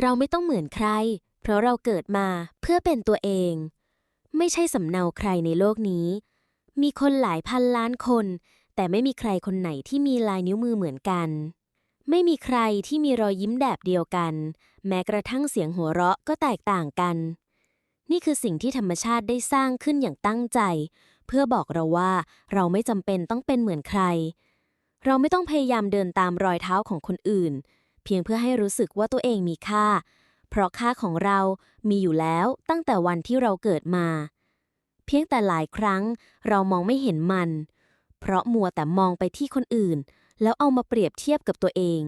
เราไม่ต้องเหมือนใคร เพราะเราเกิดมาเพื่อเป็นตัวเอง ไม่ใช่สำเนาใครในโลกนี้ มีคนหลายพันล้านคน แต่ไม่มีใครคนไหนที่มีลายนิ้วมือเหมือนกัน ไม่มีใครที่มีรอยยิ้มแบบเดียวกัน แม้กระทั่งเสียงหัวเราะก็แตกต่างกัน นี่คือสิ่งที่ธรรมชาติได้สร้างขึ้นอย่างตั้งใจ เพื่อบอกเราว่าเราไม่จำเป็นต้องเป็นเหมือนใคร เราไม่ต้องพยายามเดินตามรอยเท้าของคนอื่น เพียงเพื่อให้รู้สึกว่าตัวเองมีค่า เพราะค่าของเรามีอยู่แล้วตั้งแต่วันที่เราเกิดมา เพียงแต่หลายครั้งเรามองไม่เห็นมัน เพราะมัวแต่มองไปที่คนอื่น แล้วเอามาเปรียบเทียบกับตัวเอง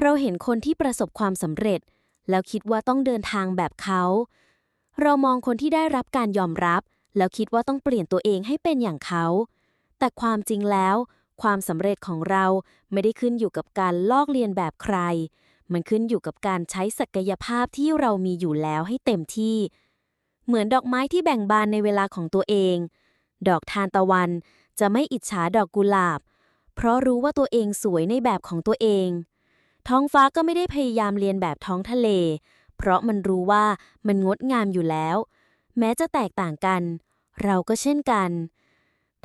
เราเห็นคนที่ประสบความสำเร็จ แล้วคิดว่าต้องเดินทางแบบเขา เรามองคนที่ได้รับการยอมรับ แล้วคิดว่าต้องเปลี่ยนตัวเองให้เป็นอย่างเขา แต่ความจริงแล้ว ความสำเร็จของเราไม่ได้ขึ้นอยู่กับการลอกเลียนแบบใคร มันขึ้นอยู่กับการใช้ศักยภาพที่เรามีอยู่แล้วให้เต็มที่ เหมือนดอกไม้ที่แบ่งบานในเวลาของตัวเอง ดอกทานตะวันจะไม่อิจฉาดอกกุหลาบ เพราะรู้ว่าตัวเองสวยในแบบของตัวเอง ท้องฟ้าก็ไม่ได้พยายามเรียนแบบท้องทะเล เพราะมันรู้ว่ามันงดงามอยู่แล้ว แม้จะแตกต่างกัน เราก็เช่นกัน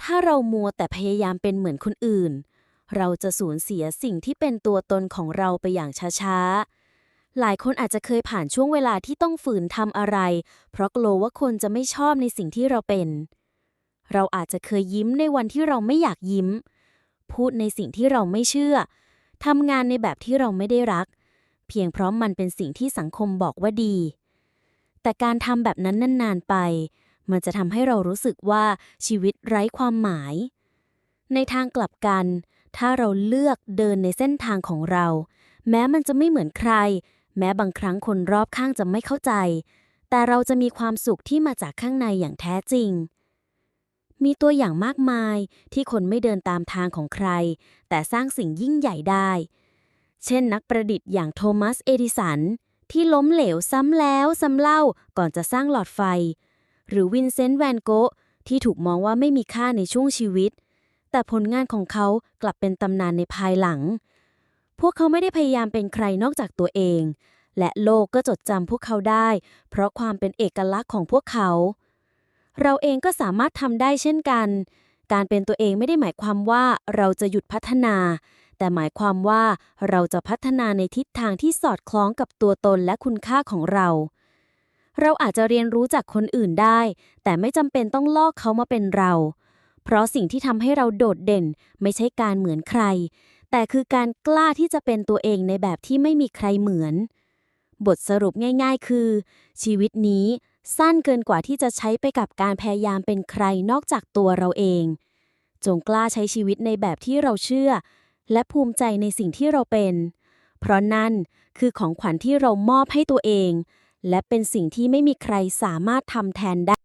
ถ้าเรามัวแต่พยายามเป็นเหมือนคนอื่น เราจะสูญเสียสิ่งที่เป็นตัวตนของเราไปอย่างช้าๆ หลายคนอาจจะเคยผ่านช่วงเวลาที่ต้องฝืนทำอะไร เพราะกลัวว่าคนจะไม่ชอบในสิ่งที่เราเป็น เราอาจจะเคยยิ้มในวันที่เราไม่อยากยิ้ม พูดในสิ่งที่เราไม่เชื่อทำงานในแบบที่เราไม่ได้รัก เพียงเพราะมันเป็นสิ่งที่สังคมบอกว่าดี แต่การทำแบบนั้นนานๆไป มันจะทำให้เรารู้สึกว่าชีวิตไร้ความหมาย ในทางกลับกัน ถ้าเราเลือกเดินในเส้นทางของเรา แม้มันจะไม่เหมือนใคร แม้บางครั้งคนรอบข้างจะไม่เข้าใจ แต่เราจะมีความสุขที่มาจากข้างในอย่างแท้จริง มีตัวอย่างมากมายที่คนไม่เดินตามทางของใคร แต่สร้างสิ่งยิ่งใหญ่ได้ เช่น นักประดิษฐ์อย่างโทมัส เอดิสันที่ล้มเหลวซ้ำแล้วซ้ำเล่าก่อนจะสร้างหลอดไฟ หรือวินเซนต์แวนโกะที่ถูกมองว่าไม่มีค่าในช่วงชีวิต แต่ผลงานของเขากลับเป็นตำนานในภายหลัง พวกเขาไม่ได้พยายามเป็นใครนอกจากตัวเอง และโลกก็จดจำพวกเขาได้ เพราะความเป็นเอกลักษณ์ของพวกเขา เราเองก็สามารถทำได้เช่นกัน การเป็นตัวเองไม่ได้หมายความว่าเราจะหยุดพัฒนา แต่หมายความว่าเราจะพัฒนาในทิศทางที่สอดคล้องกับตัวตนและคุณค่าของเรา เราอาจจะเรียนรู้จากคนอื่นได้ แต่ไม่จำเป็นต้องลอกเขามาเป็นเรา เพราะสิ่งที่ทำให้เราโดดเด่น ไม่ใช่การเหมือนใคร แต่คือการกล้าที่จะเป็นตัวเองในแบบที่ไม่มีใครเหมือน บทสรุปง่าย ๆ คือ ชีวิตนี้สั้นเกินกว่าที่จะใช้ไปกับการพยายามเป็นใครนอกจากตัวเราเอง จงกล้าใช้ชีวิตในแบบที่เราเชื่อ และภูมิใจในสิ่งที่เราเป็น เพราะนั่นคือของขวัญที่เรามอบให้ตัวเอง และเป็นสิ่งที่ไม่มีใครสามารถทำแทนได้